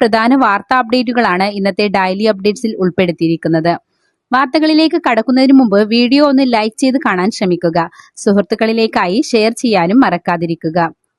പ്രധാന വാർത്താ അപ്ഡേറ്റുകളാണ് ഇന്നത്തെ ഡെയിലി അപ്ഡേറ്റ്സിൽ ഉൾപ്പെടുത്തിയിരിക്കുന്നത്. വാർത്തകളിലേക്ക് കടക്കുന്നതിന് മുമ്പ് വീഡിയോ ഒന്ന് ലൈക്ക് ചെയ്ത് കാണാൻ ശ്രമിക്കുക. സുഹൃത്തുക്കളിലേക്കായി ഷെയർ ചെയ്യാനും മറക്കാതിരിക്കുക.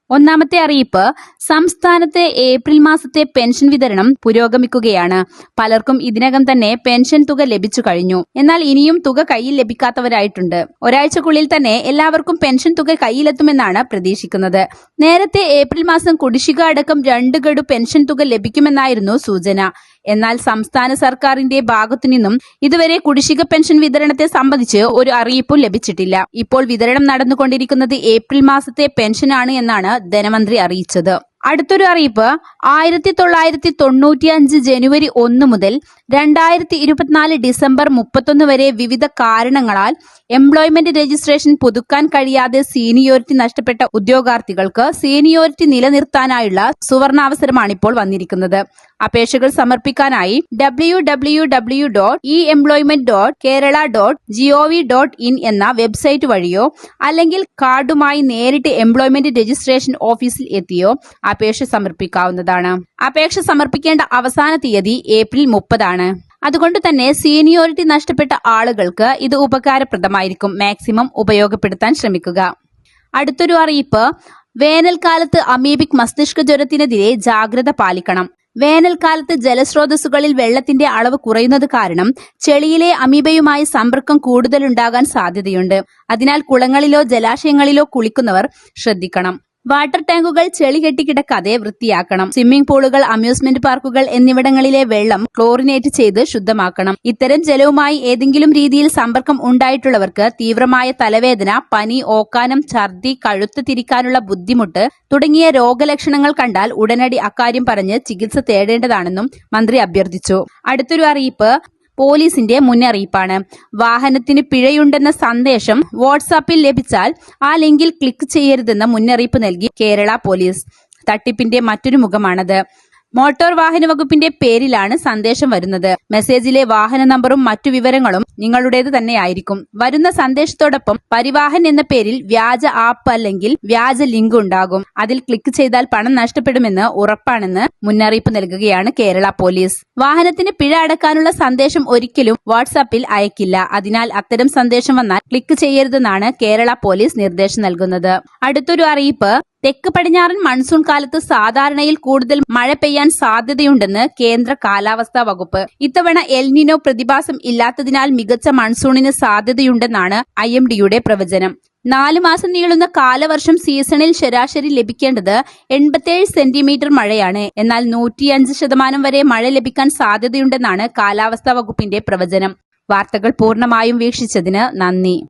ഒന്നാമത്തെ അറിയിപ്പ് സംസ്ഥാനത്തെ ഏപ്രിൽ മാസത്തെ പെൻഷൻ വിതരണം പുരോഗമിക്കുകയാണ്. പലർക്കും ഇതിനകം തന്നെ പെൻഷൻ തുക ലഭിച്ചു കഴിഞ്ഞു. എന്നാൽ ഇനിയും തുക കയ്യിൽ ലഭിക്കാത്തവരായിട്ടുണ്ട്. ഒരാഴ്ചക്കുള്ളിൽ തന്നെ എല്ലാവർക്കും പെൻഷൻ തുക കയ്യിലെത്തുമെന്നാണ് പ്രതീക്ഷിക്കുന്നത്. നേരത്തെ ഏപ്രിൽ മാസം കുടിശ്ശിക അടക്കം രണ്ട് ഗഡു പെൻഷൻ തുക ലഭിക്കുമെന്നായിരുന്നു സൂചന. എന്നാൽ സംസ്ഥാന സർക്കാരിന്റെ ഭാഗത്തുനിന്നും ഇതുവരെ കുടിശ്ശിക പെൻഷൻ വിതരണത്തെ സംബന്ധിച്ച് ഒരു അറിയിപ്പും ലഭിച്ചിട്ടില്ല. ഇപ്പോൾ വിതരണം നടന്നുകൊണ്ടിരിക്കുന്നത് ഏപ്രിൽ മാസത്തെ പെൻഷനാണ് എന്നാണ് ധനമന്ത്രി അറിയിച്ചത്. അടുത്തൊരു അറിയിപ്പ് ആയിരത്തി തൊള്ളായിരത്തി തൊണ്ണൂറ്റിയഞ്ച് ജനുവരി ഒന്ന് മുതൽ രണ്ടായിരത്തി ഇരുപത്തിനാല് ഡിസംബർ മുപ്പത്തൊന്ന് വരെ വിവിധ കാരണങ്ങളാൽ എംപ്ലോയ്മെന്റ് രജിസ്ട്രേഷൻ പുതുക്കാൻ കഴിയാതെ സീനിയോറിറ്റി നഷ്ടപ്പെട്ട ഉദ്യോഗാർത്ഥികൾക്ക് സീനിയോറിറ്റി നിലനിർത്താനായുള്ള സുവർണാവസരമാണ് ഇപ്പോൾ വന്നിരിക്കുന്നത്. അപേക്ഷകൾ സമർപ്പിക്കാനായി W W W dot E employment dot Kerala dot GOV dot in എന്ന വെബ്സൈറ്റ് വഴിയോ അല്ലെങ്കിൽ കാർഡുമായി നേരിട്ട് എംപ്ലോയ്മെന്റ് രജിസ്ട്രേഷൻ ഓഫീസിൽ എത്തിയോ അപേക്ഷ സമർപ്പിക്കാവുന്നതാണ്. അപേക്ഷ സമർപ്പിക്കേണ്ട അവസാന തീയതി ഏപ്രിൽ മുപ്പതാണ്. അതുകൊണ്ട് തന്നെ സീനിയോറിറ്റി നഷ്ടപ്പെട്ട ആളുകൾക്ക് ഇത് ഉപകാരപ്രദമായിരിക്കും. മാക്സിമം ഉപയോഗപ്പെടുത്താൻ ശ്രമിക്കുക. അടുത്തൊരു അറിയിപ്പ്. വേനൽക്കാലത്ത് അമീബിക് മസ്തിഷ്ക ജ്വരത്തിനെതിരെ ജാഗ്രത പാലിക്കണം. വേനൽക്കാലത്ത് ജലസ്രോതസ്സുകളിൽ വെള്ളത്തിന്റെ അളവ് കുറയുന്നത് കാരണം ചെളിയിലെ അമീബയുമായി സമ്പർക്കം കൂടുതലുണ്ടാകാൻ സാധ്യതയുണ്ട്. അതിനാൽ കുളങ്ങളിലോ ജലാശയങ്ങളിലോ കുളിക്കുന്നവർ ശ്രദ്ധിക്കണം. വാട്ടർ ടാങ്കുകൾ ചെളി കെട്ടിക്കിടക്കാതെ വൃത്തിയാക്കണം. സ്വിമ്മിംഗ് പൂളുകൾ അമ്യൂസ്മെന്റ് പാർക്കുകൾ എന്നിവിടങ്ങളിലെ വെള്ളം ക്ലോറിനേറ്റ് ചെയ്ത് ശുദ്ധമാക്കണം. ഇത്തരം ജലവുമായി ഏതെങ്കിലും രീതിയിൽ സമ്പർക്കം ഉണ്ടായിട്ടുള്ളവർക്ക് തീവ്രമായ തലവേദന പനി ഓക്കാനം ഛർദി കഴുത്ത് തിരിക്കാനുള്ള ബുദ്ധിമുട്ട് തുടങ്ങിയ രോഗലക്ഷണങ്ങൾ കണ്ടാൽ ഉടനടി അക്കാര്യം പറഞ്ഞ് ചികിത്സ തേടേണ്ടതാണെന്നും മന്ത്രി അഭ്യർത്ഥിച്ചു. അടുത്തൊരു അറിയിപ്പ് പോലീസിന്റെ മുന്നറിയിപ്പാണ്. വാഹനത്തിന് പിഴയുണ്ടെന്ന സന്ദേശം വാട്സാപ്പിൽ ലഭിച്ചാൽ ആ ലിങ്കിൽ ക്ലിക്ക് ചെയ്യരുതെന്ന മുന്നറിയിപ്പ് നൽകി കേരള പോലീസ്. തട്ടിപ്പിന്റെ മറ്റൊരു മുഖമാണത്. മോട്ടോർ വാഹന വകുപ്പിന്റെ പേരിലാണ് സന്ദേശം വരുന്നത്. മെസ്സേജിലെ വാഹന നമ്പറും മറ്റു വിവരങ്ങളും നിങ്ങളുടേത് തന്നെയായിരിക്കും. വരുന്ന സന്ദേശത്തോടൊപ്പം പരിവാഹൻ എന്ന പേരിൽ വ്യാജ ആപ്പ് അല്ലെങ്കിൽ വ്യാജ ലിങ്ക് ഉണ്ടാകും. അതിൽ ക്ലിക്ക് ചെയ്താൽ പണം നഷ്ടപ്പെടുമെന്ന് ഉറപ്പാണെന്ന് മുന്നറിയിപ്പ് നൽകുകയാണ് കേരള പോലീസ്. വാഹനത്തിന് പിഴ അടക്കാനുള്ള സന്ദേശം ഒരിക്കലും വാട്സാപ്പിൽ അയക്കില്ല. അതിനാൽ അത്തരം സന്ദേശം വന്നാൽ ക്ലിക്ക് ചെയ്യരുതെന്നാണ് കേരള പോലീസ് നിർദ്ദേശം നൽകുന്നത്. അടുത്തൊരു അറിയിപ്പ് തെക്ക് പടിഞ്ഞാറൻ മൺസൂൺ കാലത്ത് സാധാരണയിൽ കൂടുതൽ മഴ പെയ്യാൻ സാധ്യതയുണ്ടെന്ന് കേന്ദ്ര കാലാവസ്ഥാ വകുപ്പ്. ഇത്തവണ എൽനിനോ പ്രതിഭാസം ഇല്ലാത്തതിനാൽ മികച്ച മൺസൂണിന് സാധ്യതയുണ്ടെന്നാണ് ഐ എം ഡിയുടെ പ്രവചനം. നാലു മാസം നീളുന്ന കാലവർഷം സീസണിൽ ശരാശരി ലഭിക്കേണ്ടത് എൺപത്തിയേഴ് സെന്റിമീറ്റർ മഴയാണ്. എന്നാൽ നൂറ്റിയഞ്ച് ശതമാനം വരെ മഴ ലഭിക്കാൻ സാധ്യതയുണ്ടെന്നാണ് കാലാവസ്ഥാ വകുപ്പിന്റെ പ്രവചനം. വാർത്തകൾ പൂർണമായും വീക്ഷിച്ചതിന് നന്ദി.